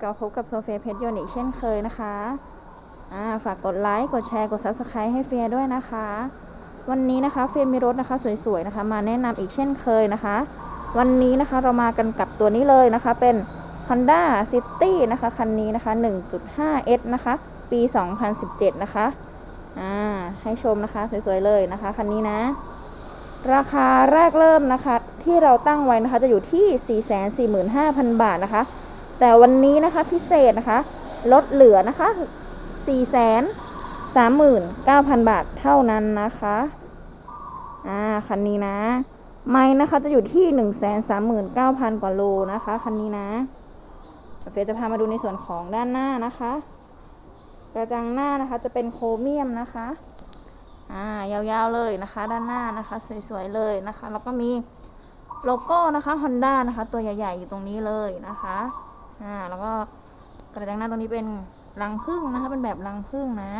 กับพบกับโซเฟียเพชรยนต์อีกเช่นเคยนะคะอ่าฝากกดไลค์กดแชร์กด Subscribe ให้เฟียด้วยนะคะ วันนี้นะคะเฟียมีรถนะคะสวยๆนะคะ มาแนะนำอีกเช่นเคยนะคะ วันนี้นะคะเรามากันกับตัวนี้เลยนะคะ เป็น Honda City นะคะคันนี้นะคะ 1.5S นะคะ ปี 2017 นะคะอ่าให้ชมนะคะสวยๆเลยนะคะคันนี้นะราคาแรกเริ่มนะคะที่เราตั้งไว้นะคะจะอยู่ที่ 445,000 บาทนะคะ แต่วันนี้นะคะพิเศษนะคะ ลดเหลือนะคะ 439,000 บาทเท่านั้นนะคะ อ่า คันนี้นะ ไม่นะคะจะอยู่ที่ 139,000 กว่าโลนะคะ คันนี้นะเฟจะพามาดูในส่วนของด้านหน้านะคะ กระจังหน้านะคะจะเป็นโครเมียมนะคะ อ่า ยาวๆเลยนะคะ ด้านหน้านะคะ สวยๆเลยนะคะ แล้วก็มีโลโก้นะคะ Honda นะคะ ตัวใหญ่ๆอยู่ตรงนี้เลยนะคะ อ่าแล้วก็กระจังหน้าตรงนี้เป็นรังผึ้งนะคะ เป็นแบบรังผึ้งนะ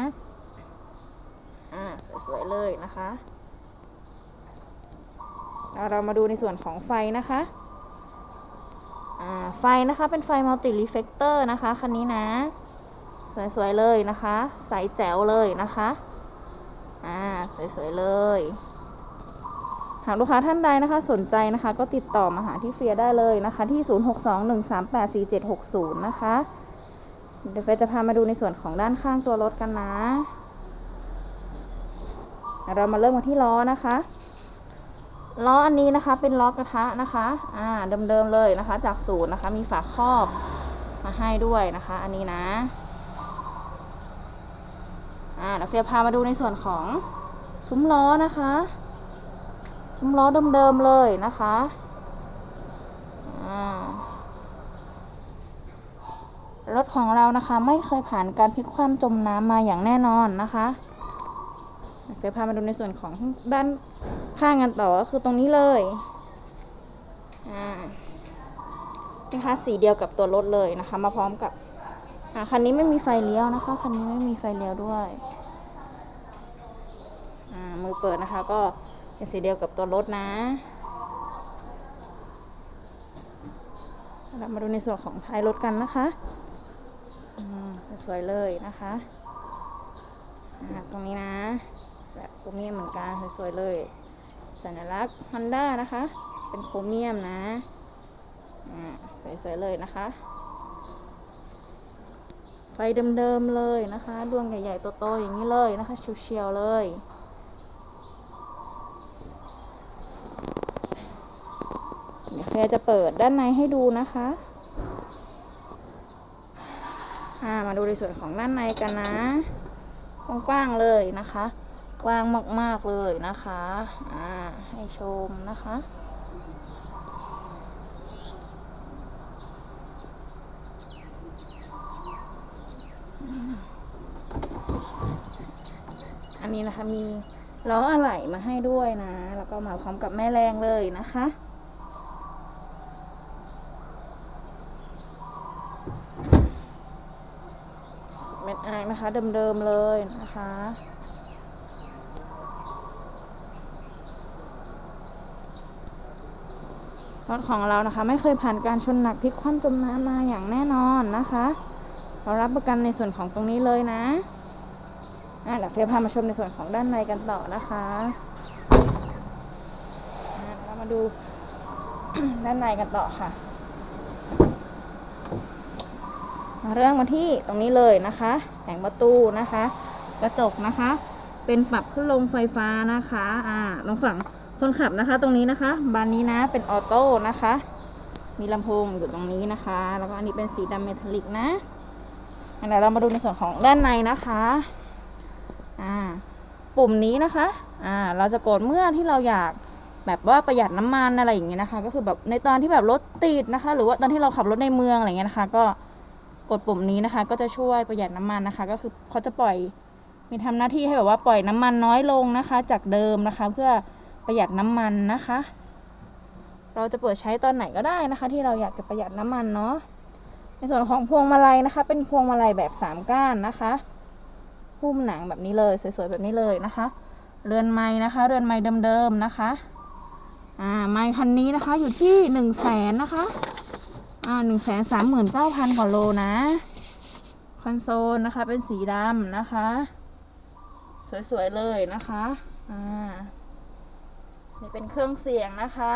อ่าสวยๆเลยนะคะแล้วเรามาดูในส่วนของไฟนะคะ อ่าไฟนะคะเป็นไฟมัลติรีเฟกเตอร์นะคะคันนี้นะ สวยๆเลยนะคะ ใสแจ๋วเลยนะคะ อ่าสวยๆเลย หากลูกค้าท่านใดนะคะสนใจนะคะ ก็ติดต่อมาหาที่เฟียได้เลยนะคะ ที่ 0621384760 นะคะ เดี๋ยวเฟียจะพามาดูในส่วนของด้านข้างตัวรถกันนะ เรามาเริ่มกันที่ล้อนะคะล้ออันนี้นะคะเป็นล้อกระทะนะคะ อ่าเดิมๆเลยนะคะ จากศูนย์นะคะ มีฝาครอบมาให้ด้วยนะคะ อันนี้นะ อ่าเดี๋ยวเฟียพามาดูในส่วนของซุ้มล้อนะคะ ซุ้มล้อเดิมๆเลยนะคะรถของเรานะคะไม่เคยผ่านการพลิกคว่ำจมน้ำมาอย่างแน่นอนนะคะเดี๋ยวพามาดูในส่วนของด้านข้างกันต่อก็คือตรงนี้เลยอ่านี่ค่ะสีเดียวกับตัวรถเลยนะคะ มาพร้อมกับคันนี้ไม่มีไฟเลี้ยวนะคะคันนี้ไม่มีไฟเลี้ยวด้วยอ่ามือเปิดนะคะก็ เป็นสีเดียวกับตัวรถนะ เรามาดูในส่วนของท้ายรถกันนะคะสวยๆเลยนะคะตรงนี้นะ แบบโครเมียมเหมือนกันสวยๆเลย สัญลักษณ์ Honda นะคะ เป็นโครเมียมนะสวยๆเลยนะคะ ไฟเดิมๆเลยนะคะ ดวงใหญ่ๆโตๆอย่างนี้เลยนะคะเชียวๆเลย เดี๋ยว แฟร์จะเปิดด้านในให้ดูนะคะามาดูในส่วนของด้านในกันนะ กว้างๆเลยนะคะ กว้างมากๆเลยนะคะอ่าให้ชมนะคะ อันนี้นะคะมีล้ออะไหล่มาให้ด้วยนะ แล้วก็มาพร้อมกับแม่แรงเลยนะคะ เม็ด อายนะคะ เดิมๆเลยนะคะรถของเรานะคะไม่เคยผ่านการชนหนักพลิกคว่ำจมน้ำมาอย่างแน่นอนนะคะ เรารับประกันในส่วนของตรงนี้เลยนะอะเดี๋ยวเฟียพามาชมในส่วนของด้านในกันต่อนะคะอะเรามาดูด้านในกันต่อค่ะ มาเริ่มมาที่ตรงนี้เลยนะคะแผงประตูนะคะ กระจกนะคะ เป็นปรับขึ้นลงไฟฟ้านะคะอ่าตรงฝั่งคนขับนะคะ ตรงนี้นะคะ บานนี้นะเป็นออโต้นะคะ มีลำโพงอยู่ตรงนี้นะคะ แล้วก็อันนี้เป็นสีดำเมทัลลิกนะอันเดี๋ยวเรามาดูในส่วนของด้านในนะคะอ่าปุ่มนี้นะคะอ่าเราจะกดเมื่อที่เราอยากแบบว่าประหยัดน้ำมันอะไรอย่างเงี้ยนะคะ ก็คือแบบในตอนที่แบบรถติดนะคะ หรือว่าตอนที่เราขับรถในเมืองอะไรเงี้ยนะคะ ก็ กดปุ่มนี้นะคะ ก็จะช่วยประหยัดน้ำมันนะคะ ก็คือเขาจะปล่อยมีทำหน้าที่ให้แบบว่าปล่อยน้ำมันน้อยลงนะคะ จากเดิมนะคะ เพื่อประหยัดน้ำมันนะคะ เราจะเปิดใช้ตอนไหนก็ได้นะคะ ที่เราอยากจะประหยัดน้ำมันเนาะในส่วนของพวงมาลัยนะคะ เป็นพวงมาลัยแบบสามก้านนะคะหุ้มหนังแบบนี้เลยสวยๆแบบนี้เลยนะคะ เรือนไม้นะคะ เรือนไม้เดิมๆนะคะอ่าไม้คันนี้นะคะอยู่ที่หนึ่งแสนนะคะ อ่าหนึ่งแสนสามหมื่นเก้าพันกว่าโลนะ คอนโซลนะคะ เป็นสีดำนะคะ สวยๆเลยนะคะ อ่า นี่เป็นเครื่องเสียงนะคะ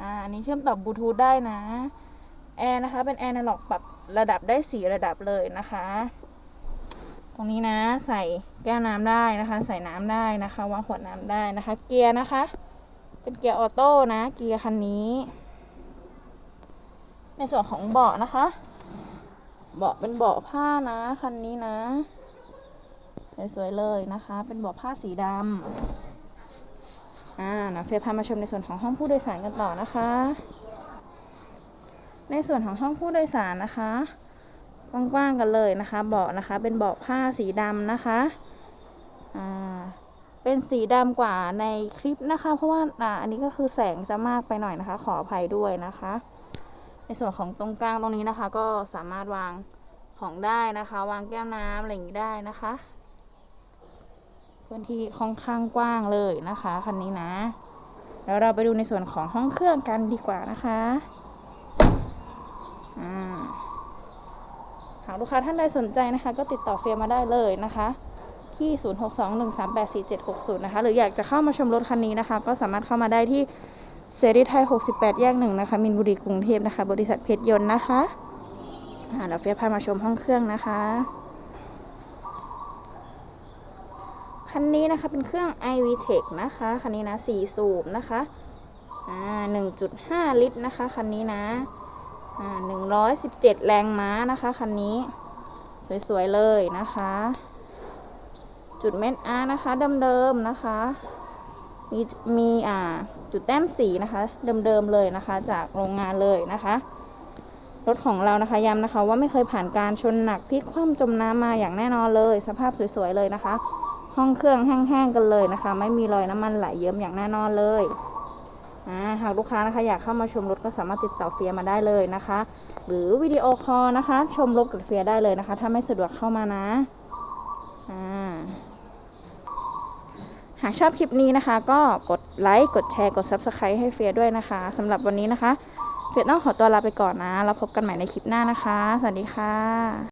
อ่า อันนี้เชื่อมต่อบลูทูธได้นะ แอร์นะคะ เป็นแอร์นาล็อกปรับระดับได้สีระดับเลยนะคะ ตรงนี้นะ ใส่แก้วน้ำได้นะคะ ใส่น้ำได้นะคะ วางขวดน้ำได้นะคะ เกียร์นะคะเป็นเกียร์ออโต้นะ เกียร์คันนี้ ในส่วนของเบาะนะคะ เบาะเป็นเบาะผ้านะคันนี้นะสวยๆเลยนะคะ เป็นเบาะผ้าสีดำอ่านะเฟียพามาชมในส่วนของห้องผู้โดยสารกันต่อนะคะ ในส่วนของห้องผู้โดยสารนะคะกว้างๆกันเลยนะคะ เบาะนะคะ เป็นเบาะผ้าสีดำนะคะอ่าเป็นสีดำกว่าในคลิปนะคะ เพราะว่าอ่าอันนี้ก็คือแสงจะมากไปหน่อยนะคะ ขออภัยด้วยนะคะ ในส่วนของตรงกลางตรงนี้นะคะ ก็สามารถวางของได้นะคะ วางแก้วน้ำอะไรอย่างนี้ได้นะคะพื้นที่ค่อนข้างกว้างเลยนะคะคันนี้นะ แล้วเราไปดูในส่วนของห้องเครื่องกันดีกว่านะคะหากลูกค้าท่านใดสนใจนะคะ ก็ติดต่อเฟียมาได้เลยนะคะที่ 0621384760 นะคะ หรืออยากจะเข้ามาชมรถคันนี้นะคะ ก็สามารถเข้ามาได้ที่ เสรีไทย 68 แยกหนึ่งนะคะ มินบุรีกรุงเทพนะคะ บริษัทเพชรยนต์นะคะอ่าเฟียพามาชมห้องเครื่องนะคะ คันนี้นะคะเป็นเครื่อง iVTEC นะคะ คันนี้นะ 4 สูบนะคะอ่า1.5 ลิตรนะคะ คันนี้นะอ่า117 แรงม้านะคะ คันนี้สวย ๆ เลยนะคะ จุดเม็ดอาร์นะคะเดิมๆนะคะ มีมีอ่าจุดแต้มสีนะคะเดิมๆเลยนะคะ จากโรงงานเลยนะคะรถของเรานะคะย้ำนะคะว่าไม่เคยผ่านการชนหนักพลิกคว่ำจมน้ำมาอย่างแน่นอนเลย สภาพสวยๆเลยนะคะ ห้องเครื่องแห้งๆกันเลยนะคะ ไม่มีรอยน้ำมันไหลเยิ้มอย่างแน่นอนเลยอ่าหากลูกค้านะคะอยากเข้ามาชมรถก็สามารถติดต่อเฟียมาได้เลยนะคะ หรือวิดีโอคอลนะคะ ชมรถกับเฟียได้เลยนะคะ ถ้าไม่สะดวกเข้ามานะอ่า หากชอบคลิปนี้นะคะ ก็กดไลค์ กดแชร์ กด Subscribe ให้เฟียด้วยนะคะสำหรับวันนี้นะคะ เฟียต้องขอตัวลาไปก่อนนะ แล้วพบกันใหม่ในคลิปหน้านะคะ สวัสดีค่ะ